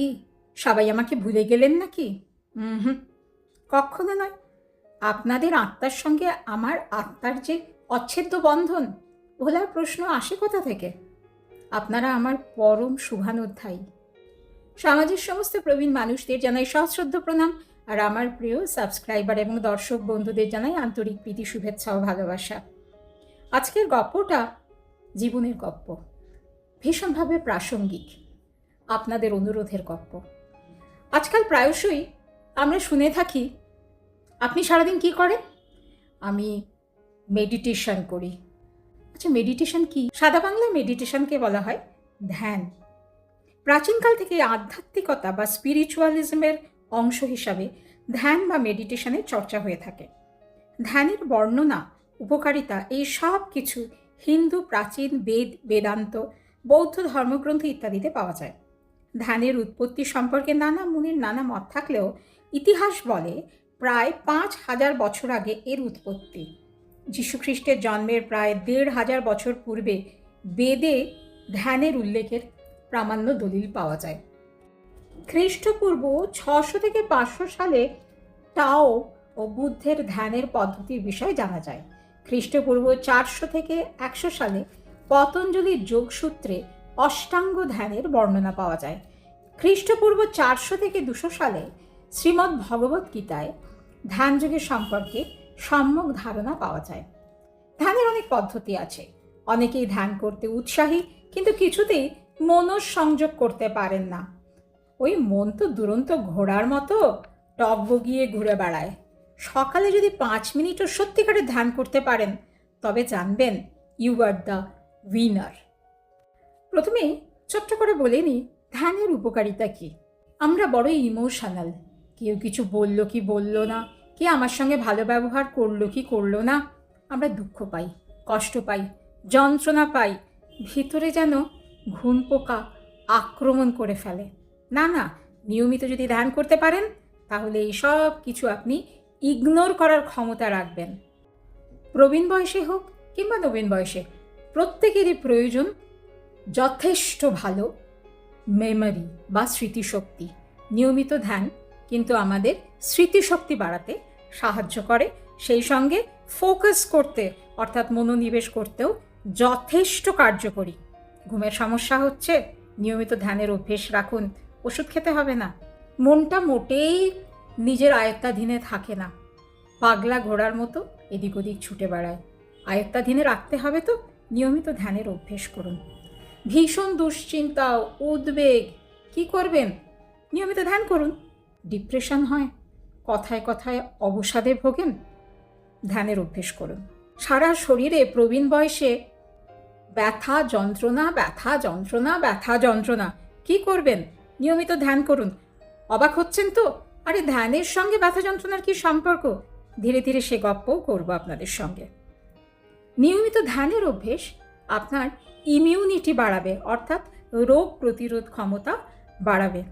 কি সবাই আমাকে ভুলে গেলেন নাকি? হুম কখনো নয়। আপনাদের আত্মার সঙ্গে আমার আত্মার যে অচ্ছেদ্য বন্ধন ভোলার প্রশ্ন আসে কোথা থেকে? আপনারা আমার পরম শুভানুধ্যায়ী। সমাজের সমস্ত প্রবীণ মানুষদের জানাই সশ্রদ্ধ প্রণাম, আর আমার প্রিয় সাবস্ক্রাইবার এবং দর্শক বন্ধুদের জানাই আন্তরিক প্রীতি, শুভেচ্ছা ও ভালোবাসা। আজকের গপ্পটা জীবনের গপ্প, ভীষণভাবে প্রাসঙ্গিক। আপনাদের অনুরোধের গল্প আজকাল প্রায়শই আমরা শুনে থাকি, আপনি সারাদিন কি করেন? আমি মেডিটেশন করি। আচ্ছা মেডিটেশন কি? সাদা বাংলা মেডিটেশনকে বলা হয়? ধ্যান। প্রাচীনকাল থেকে আধ্যাত্মিকতা বা স্পিরিচুয়ালিজমের অংশ হিসাবে ধ্যান বা মেডিটেশনের চর্চা হয়ে থাকে। ধ্যানের বর্ণনা, উপকারিতা, এই সব কিছু হিন্দু, প্রাচীন, বেদ, বেদান্ত, বৌদ্ধ ধর্মগ্রন্থ ইত্যাদিতে পাওয়া যায়। ধ্যানের উৎপত্তি সম্পর্কে নানা মুনির নানা মত থাকলেও ইতিহাস বলে প্রায় পাঁচ হাজার বছর আগে এর উৎপত্তি। যীশুখ্রিস্টের জন্মের প্রায় দেড় হাজার বছর পূর্বে বেদে ধ্যানের উল্লেখের প্রামাণ্য দলিল পাওয়া যায়। খ্রিস্টপূর্ব ছশো থেকে পাঁচশো সালে টাও ও বুদ্ধের ধ্যানের পদ্ধতির বিষয়ে জানা যায়। খ্রিস্টপূর্ব চারশো থেকে একশো সালে পতঞ্জলির যোগসূত্রে অষ্টাঙ্গ ধ্যানের বর্ণনা পাওয়া যায়। খ্রিস্টপূর্ব চারশো থেকে দুশো সালে শ্রীমদ্ ভগবত গীতায় ধ্যান যুগের সম্পর্কে সম্যক ধারণা পাওয়া যায়। ধ্যানের অনেক পদ্ধতি আছে। অনেকেই ধ্যান করতে উৎসাহী, কিন্তু কিছুতেই মনঃসংযোগ করতে পারেন না। ওই মন তো দুরন্ত ঘোড়ার মতো, টক বগিয়ে ঘুরে বেড়ায়। সকালে যদি পাঁচ মিনিটও সত্যিকারে ধ্যান করতে পারেন, তবে জানবেন ইউ আর দ্য উইনার প্রথমেই ছোট্ট করে বলে নিই ধ্যানের উপকারিতা কী? আমরা বড় ইমোশনাল। কেউ কিছু বলল কি বলল না? কে আমার সঙ্গে ভালো ব্যবহার করল কি করল না? আমরা দুঃখ পাই, কষ্ট পাই, যন্ত্রণা পাই, ভিতরে যেন ঘুম পোকা আক্রমণ করে ফেলে। না না, নিয়মিত যদি ধ্যান করতে পারেন, তাহলে এই সব কিছু আপনি ইগনোর করার ক্ষমতা রাখবেন। প্রবীণ বয়সে হোক কিংবা নবীন বয়সে, প্রত্যেকেরই প্রয়োজন যথেষ্ট ভালো মেমরি বা স্মৃতিশক্তি। নিয়মিত ধ্যান কিন্তু আমাদের স্মৃতিশক্তি বাড়াতে সাহায্য করে। সেই সঙ্গে ফোকাস করতে অর্থাৎ মনোনিবেশ করতেও যথেষ্ট কার্যকরী। ঘুমের সমস্যা হচ্ছে, নিয়মিত ধ্যানের অভ্যেস রাখুন, ওষুধ খেতে হবে না। মনটা মোটেই নিজের আয়ত্তাধীনে থাকে না। পাগলা ঘোড়ার মতো এদিক ওদিক ছুটে বেড়ায়। আয়ত্তাধীনে রাখতে হবে তো, নিয়মিত ধ্যানের অভ্যেস করুন। ভীষণ দুশ্চিন্তা উদ্বেগ। কি করবেন? নিয়মিত ধ্যান করুন। ডিপ্রেশন হয়। কথায় কথায় অবসাদে ভোগেন। ধ্যানের অভ্যেস করুন। সারা শরীরে প্রবীণ বয়সে ব্যথা যন্ত্রণা ব্যথা যন্ত্রণা ব্যথা যন্ত্রণা। কি করবেন? নিয়মিত ধ্যান করুন। অবাক হচ্ছেন তো? আরে ধ্যানের সঙ্গে ব্যথা যন্ত্রণার কি সম্পর্ক? ধীরে ধীরে সে গপ্পও করব আপনাদের সঙ্গে। নিয়মিত ধ্যানের অভ্যেস আপনার ইমিউনিটি বাড়াবে, অর্থাৎ রোগ প্রতিরোধ ক্ষমতা বাড়াবে।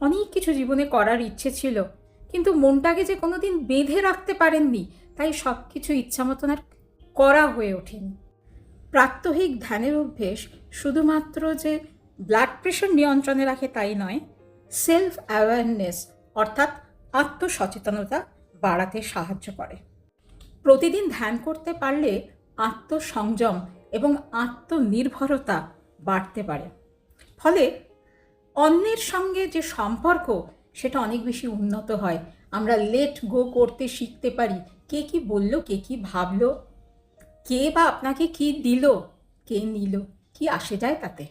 অনেক কিছু জীবনে করার ইচ্ছে ছিল, কিন্তু মনটাকে যে কোনোদিন বেঁধে রাখতে পারেননি, তাই সব কিছু ইচ্ছা মতন আর করা হয়ে ওঠেনি। প্রাত্যহিক ধ্যানের অভ্যেস শুধুমাত্র যে ব্লাড প্রেশার নিয়ন্ত্রণে রাখে তাই নয় সেলফ অ্যাওয়ারনেস অর্থাৎ আত্মসচেতনতা বাড়াতে সাহায্য করে। প্রতিদিন ধ্যান করতে পারলে আত্মসংযম এবং আত্মনির্ভরতা বাড়তে পারে। ফলে অন্যের সঙ্গে যে সম্পর্ক, সেটা অনেক বেশি উন্নত হয়। আমরা লেট গো করতে শিখতে পারি। কে কি বলল, কে কি ভাবলো, কে বা আপনাকে কি দিল, কে নিল, কি আসে যায় তাতে।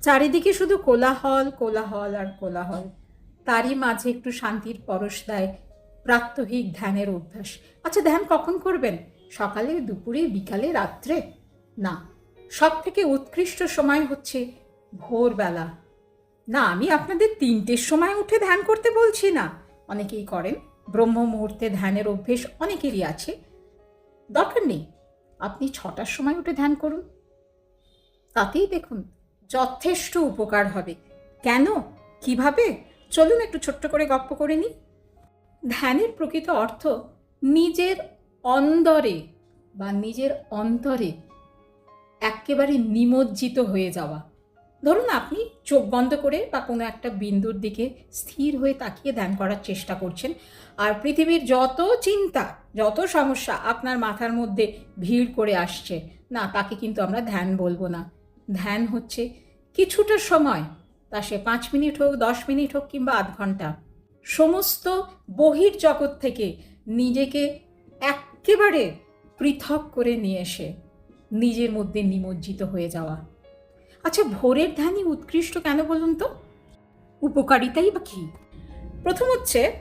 চারিদিকে শুধু কোলাহল কোলাহল আর কোলাহল। তারই মাঝে একটু শান্তির পরশ দেয় প্রাত্যহিক ধ্যানের অভ্যাস। আচ্ছা ধ্যান কখন করবেন? সকালে, দুপুরে, বিকালে, রাত্রে? না সব থেকে উৎকৃষ্ট সময় হচ্ছে ভোরবেলা। না, আমি আপনাদের তিনটের সময় উঠে ধ্যান করতে বলছি না। অনেকেই করেন, ব্রহ্ম মুহূর্তে ধ্যানের অভ্যেস অনেকেরই আছে। দরকার নেই, আপনি ছটার সময় উঠে ধ্যান করুন। তাতেই দেখুন, যথেষ্ট উপকার হবে। কেন? কীভাবে? চলুন একটু ছোট্ট করে গপ্প করে নিই। ধ্যানের প্রকৃত অর্থ নিজের অন্দরে বা নিজের অন্তরে একেবারে নিমজ্জিত হয়ে যাওয়া। ধরুন আপনি চোখ বন্ধ করে বা কোনো একটা বিন্দুর দিকে স্থির হয়ে তাকিয়ে ধ্যান করার চেষ্টা করছেন আর পৃথিবীর যত চিন্তা, যত সমস্যা আপনার মাথার মধ্যে ভিড় করে আসছে, না, তাকে কিন্তু আমরা ধ্যান বলব না। ধ্যান হচ্ছে কিছুটা সময়, তা সে পাঁচ মিনিট হোক, দশ মিনিট হোক কিংবা আধ ঘণ্টা, সমস্ত বহির জগৎ থেকে নিজেকে একেবারে পৃথক করে নিয়ে এসে নিজের মধ্যে নিমজ্জিত হয়ে যাওয়া। আচ্ছা ভোরের ধ্যানই উৎকৃষ্ট কেন বলুন তো? উপকারিতাই বা কী? প্রথম হচ্ছে,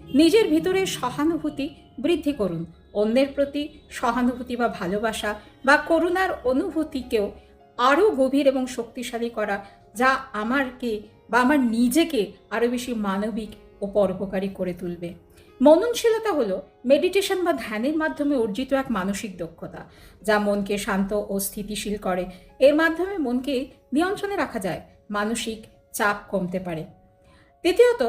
নিজের ভিতরে সহানুভূতি বৃদ্ধি করুন। অন্যের প্রতি সহানুভূতি বা ভালোবাসা বা করুণার অনুভূতিকেও আরও গভীর এবং শক্তিশালী করা, যা আমারকে বা আমার নিজেকে আরও বেশি মানবিক ও পরোপকারী করে তুলবে। মননশীলতা হলো মেডিটেশন বা ধ্যানের মাধ্যমে অর্জিত এক মানসিক দক্ষতা, যা মনকে শান্ত ও স্থিতিশীল করে। এর মাধ্যমে মনকে নিয়ন্ত্রণে রাখা যায়, মানসিক চাপ কমতে পারে। দ্বিতীয়ত,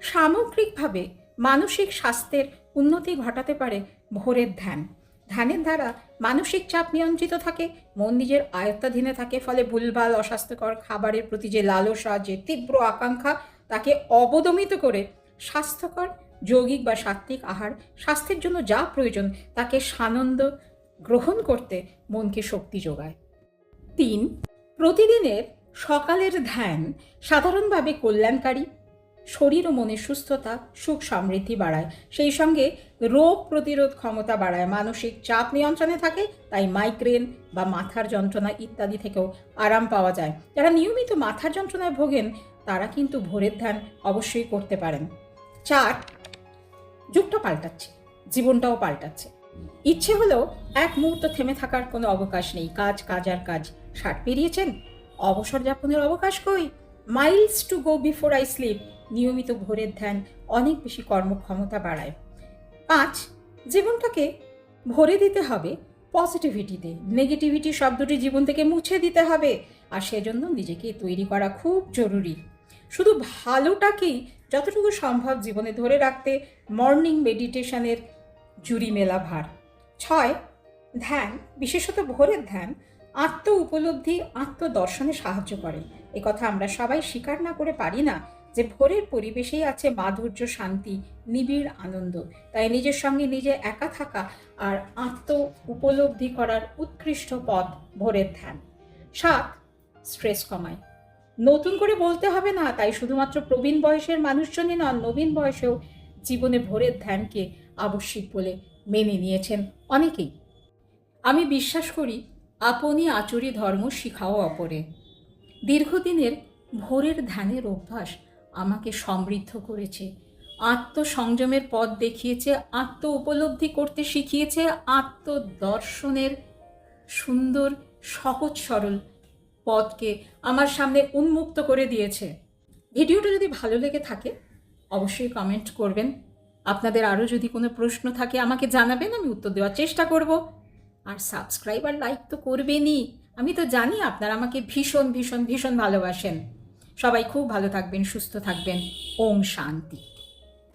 সামগ্রিকভাবে মানসিক স্বাস্থ্যের উন্নতি ঘটাতে পারে ভোরের ধ্যান। ধ্যানের দ্বারা মানসিক চাপ নিয়ন্ত্রিত থাকে, মন নিজের আয়ত্তাধীনে থাকে, ফলে ভুলভাল, অস্বাস্থ্যকর খাবারের প্রতি যে লালসা, যে তীব্র আকাঙ্ক্ষা, তাকে অবদমিত করে স্বাস্থ্যকর যৌগিক বা সাত্ত্বিক আহার, স্বাস্থ্যের জন্য যা প্রয়োজন, তাকে সানন্দ গ্রহণ করতে মনকে শক্তি যোগায়। তিন, প্রতিদিনের সকালের ধ্যান সাধারণভাবে কল্যাণকারী। শরীর ও মনের সুস্থতা, সুখ সমৃদ্ধি বাড়ায়। সেই সঙ্গে রোগ প্রতিরোধ ক্ষমতা বাড়ায়। মানসিক চাপ নিয়ন্ত্রণে থাকে, তাই মাইগ্রেন বা মাথার যন্ত্রণা ইত্যাদি থেকেও আরাম পাওয়া যায়। যারা নিয়মিত মাথার যন্ত্রণায় ভোগেন, তারা কিন্তু ভোরের ধ্যান অবশ্যই করতে পারেন। চার যুগটা পাল্টাচ্ছে, জীবনটাও পাল্টাচ্ছে। ইচ্ছে হলেও এক মুহূর্ত থেমে থাকার কোনো অবকাশ নেই। কাজ কাজ আর কাজ। ষাট পেরিয়েছেন? অবসর যাপনের অবকাশ কই? Miles to go before I sleep নিয়মিত ভোরের ধ্যান অনেক বেশি কর্মক্ষমতা বাড়ায়। পাঁচ, জীবনটাকে ভরে দিতে হবে পজিটিভিটিতে নেগেটিভিটি শব্দটি জীবন থেকে মুছে দিতে হবে। আর সেজন্য নিজেকে তৈরি করা খুব জরুরি। শুধু ভালোটাকেই যতটুকু সম্ভব জীবনে ধরে রাখতে মর্নিং মেডিটেশনের জুরি মেলা ভার। ছয়, ধ্যান, বিশেষত ভোরের ধ্যান, আত্ম উপলব্ধি আত্মদর্শনে সাহায্য করে। এ কথা আমরা সবাই স্বীকার না করে পারি না যে ভোরের পরিবেশেই আছে মাধুর্য, শান্তি, নিবিড় আনন্দ। তাই নিজের সঙ্গে নিজে একা থাকা আর আত্ম উপলব্ধি করার উৎকৃষ্ট পথ ভোরের ধ্যান। সাত, স্ট্রেস কমায়। নতুন করে বলতে হবে না, তাই শুধুমাত্র প্রবীণ বয়সের মানুষজনই নন, নবীন বয়সেও জীবনে ভোরের ধ্যানকে আবশ্যিক বলে মেনে নিয়েছেন অনেকেই। আমি বিশ্বাস করি, আপনি আচরি ধর্ম শিখাও অপরে। দীর্ঘদিনের ভোরের ধ্যানের অভ্যাস আমাকে সমৃদ্ধ করেছে। আত্মসংযমের পথ দেখিয়েছে, আত্ম উপলব্ধি করতে শিখিয়েছে, আত্মদর্শনের সুন্দর, সহজ, সরল পথকে আমার সামনে উন্মুক্ত করে দিয়েছে। ভিডিওটা যদি ভালো লেগে থাকে, অবশ্যই কমেন্ট করবেন। আপনাদের আরও যদি কোনো প্রশ্ন থাকে, আমাকে জানাবেন, আমি উত্তর দেওয়ার চেষ্টা করব। আর সাবস্ক্রাইব আর লাইক তো করবেনই। আমি তো জানি আপনারা আমাকে ভীষণ ভীষণ ভীষণ ভালোবাসেন। সবাই খুব ভালো থাকবেন, সুস্থ থাকবেন। ওম শান্তি।